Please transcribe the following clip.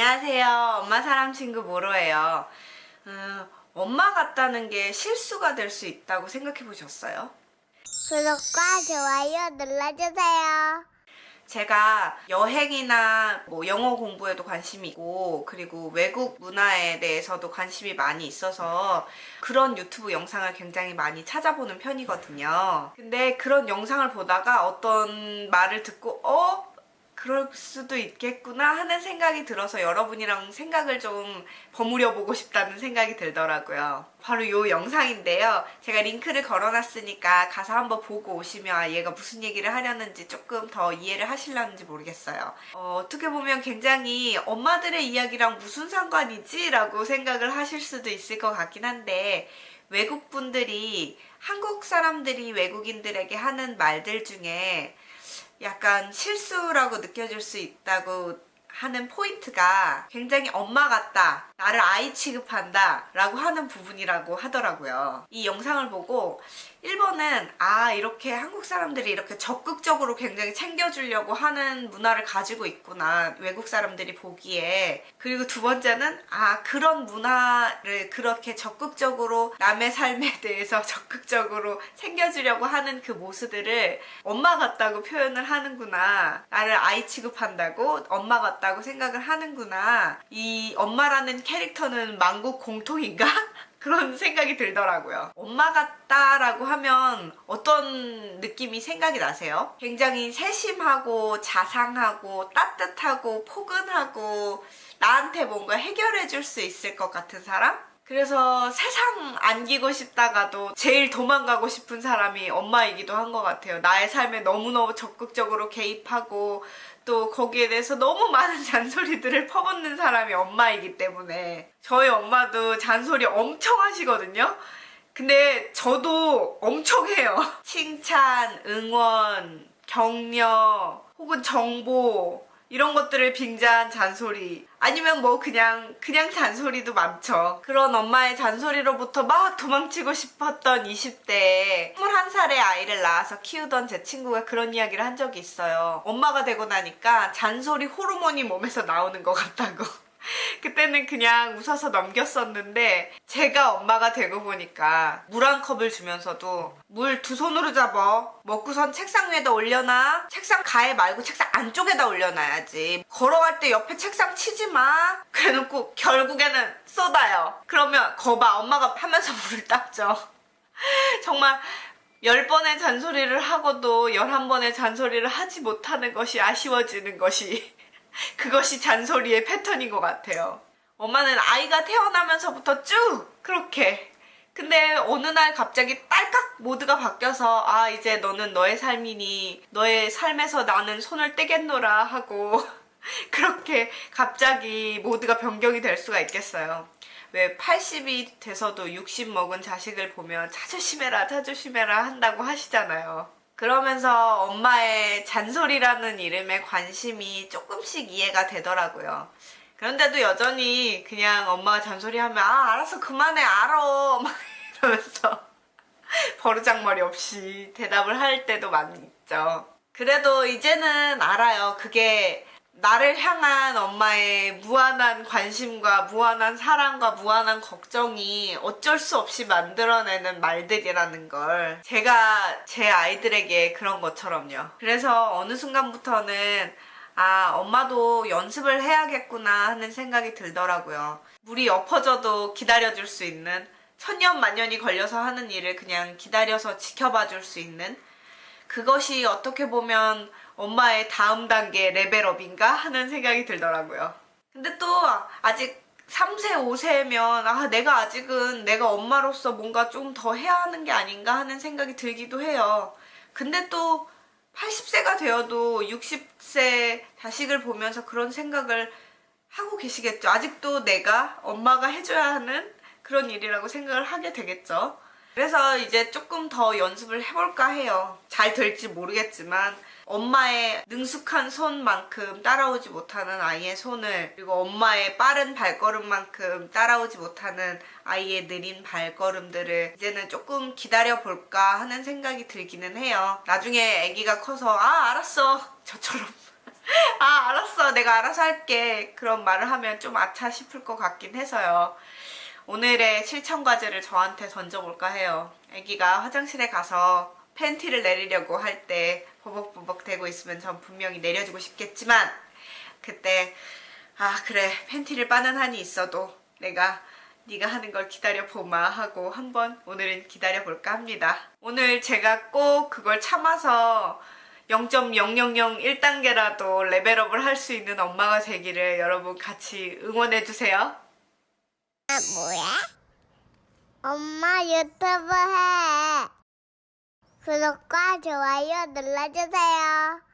안녕하세요. 엄마 사람 친구 모로예요. 음, 엄마 같다는 게 실수가 될 수 있다고 생각해 보셨어요? 구독과 좋아요 눌러주세요. 제가 여행이나 뭐 영어 공부에도 관심이 있고 그리고 외국 문화에 대해서도 관심이 많이 있어서 그런 유튜브 영상을 굉장히 많이 찾아보는 편이거든요. 근데 그런 영상을 보다가 어떤 말을 듣고 어? 그럴 수도 있겠구나 하는 생각이 들어서 여러분이랑 생각을 좀 버무려 보고 싶다는 생각이 들더라고요. 바로 이 영상인데요. 제가 링크를 걸어놨으니까 가서 한번 보고 오시면 아, 얘가 무슨 얘기를 하려는지 조금 더 이해를 하실려는지 모르겠어요. 어, 어떻게 보면 굉장히 엄마들의 이야기랑 무슨 상관이지? 라고 생각을 하실 수도 있을 것 같긴 한데 외국 분들이 한국 사람들이 외국인들에게 하는 말들 중에 약간 실수라고 느껴질 수 있다고 하는 포인트가 굉장히 엄마 같다. 나를 아이 취급한다. 라고 하는 부분이라고 하더라고요. 이 영상을 보고 1번은 아, 이렇게 한국 사람들이 이렇게 적극적으로 굉장히 챙겨주려고 하는 문화를 가지고 있구나. 외국 사람들이 보기에. 그리고 두 번째는 아, 그런 문화를 그렇게 적극적으로 남의 삶에 대해서 적극적으로 챙겨주려고 하는 그 모습들을 엄마 같다고 표현을 하는구나. 나를 아이 취급한다고 엄마 같다고 생각을 하는구나. 이 엄마라는 캐릭터는 만국 공통인가? 그런 생각이 들더라고요. 엄마 같다라고 하면 어떤 느낌이 생각이 나세요? 굉장히 세심하고 자상하고 따뜻하고 포근하고 나한테 뭔가 해결해 줄 수 있을 것 같은 사람? 그래서 세상 안기고 싶다가도 제일 도망가고 싶은 사람이 엄마이기도 한 것 같아요. 나의 삶에 너무너무 적극적으로 개입하고 또 거기에 대해서 너무 많은 잔소리들을 퍼붓는 사람이 엄마이기 때문에 저희 엄마도 잔소리 엄청 하시거든요. 근데 저도 엄청 해요. 칭찬, 응원, 격려, 혹은 정보, 이런 것들을 빙자한 잔소리. 아니면 뭐 그냥, 그냥 잔소리도 많죠. 그런 엄마의 잔소리로부터 막 도망치고 싶었던 20대에 21살의 아이를 낳아서 키우던 제 친구가 그런 이야기를 한 적이 있어요. 엄마가 되고 나니까 잔소리 호르몬이 몸에서 나오는 것 같다고. 그때는 그냥 웃어서 넘겼었는데 제가 엄마가 되고 보니까 물 한 컵을 주면서도 물 두 손으로 잡아 먹고선 책상 위에다 올려놔. 책상 가에 말고 책상 안쪽에다 올려놔야지. 걸어갈 때 옆에 책상 치지 마. 그래놓고 결국에는 쏟아요. 그러면 거봐 엄마가 하면서 물을 닦죠. 정말 10번의 잔소리를 하고도 11번의 잔소리를 하지 못하는 것이 아쉬워지는 것이 그것이 잔소리의 패턴인 것 같아요. 엄마는 아이가 태어나면서부터 쭉 그렇게. 근데 어느 날 갑자기 딸깍 모드가 바뀌어서 아 이제 너는 너의 삶이니 너의 삶에서 나는 손을 떼겠노라 하고 그렇게 갑자기 모드가 변경이 될 수가 있겠어요. 왜 80이 돼서도 60 먹은 자식을 보면 자조심해라 자조심해라 한다고 하시잖아요. 그러면서 엄마의 잔소리라는 이름에 관심이 조금씩 이해가 되더라고요. 그런데도 여전히 그냥 엄마가 잔소리하면 아 알았어 그만해 알아 막 이러면서 버르장머리 없이 대답을 할 때도 많이 있죠. 그래도 이제는 알아요. 그게 나를 향한 엄마의 무한한 관심과 무한한 사랑과 무한한 걱정이 어쩔 수 없이 만들어내는 말들이라는 걸 제가 제 아이들에게 그런 것처럼요. 그래서 어느 순간부터는 아, 엄마도 연습을 해야겠구나 하는 생각이 들더라고요. 물이 엎어져도 기다려줄 수 있는 천년 만년이 걸려서 하는 일을 그냥 기다려서 지켜봐 줄 수 있는 그것이 어떻게 보면 엄마의 다음 단계 레벨업인가 하는 생각이 들더라고요. 근데 또 아직 3세, 5세면 아, 내가 아직은 내가 엄마로서 뭔가 좀 더 해야 하는 게 아닌가 하는 생각이 들기도 해요. 근데 또 80세가 되어도 60세 자식을 보면서 그런 생각을 하고 계시겠죠. 아직도 내가 엄마가 해줘야 하는 그런 일이라고 생각을 하게 되겠죠. 그래서 이제 조금 더 연습을 해볼까 해요. 잘 될지 모르겠지만 엄마의 능숙한 손만큼 따라오지 못하는 아이의 손을 그리고 엄마의 빠른 발걸음만큼 따라오지 못하는 아이의 느린 발걸음들을 이제는 조금 기다려 볼까 하는 생각이 들기는 해요. 나중에 아기가 커서 아 알았어 저처럼 아, 알았어. 내가 알아서 할게. 그런 말을 하면 좀 아차 싶을 것 같긴 해서요. 오늘의 실천 과제를 저한테 던져볼까 해요. 아기가 화장실에 가서 팬티를 내리려고 할 때 버벅버벅 대고 있으면 전 분명히 내려주고 싶겠지만 그때 아 그래 팬티를 빠는 한이 있어도 내가 네가 하는 걸 기다려 보마 하고 한번 오늘은 기다려 볼까 합니다. 오늘 제가 꼭 그걸 참아서 0.0001단계라도 레벨업을 할 수 있는 엄마가 되기를 여러분 같이 응원해 주세요. 아, 뭐야? 엄마 유튜브 해. 구독과 좋아요 눌러주세요.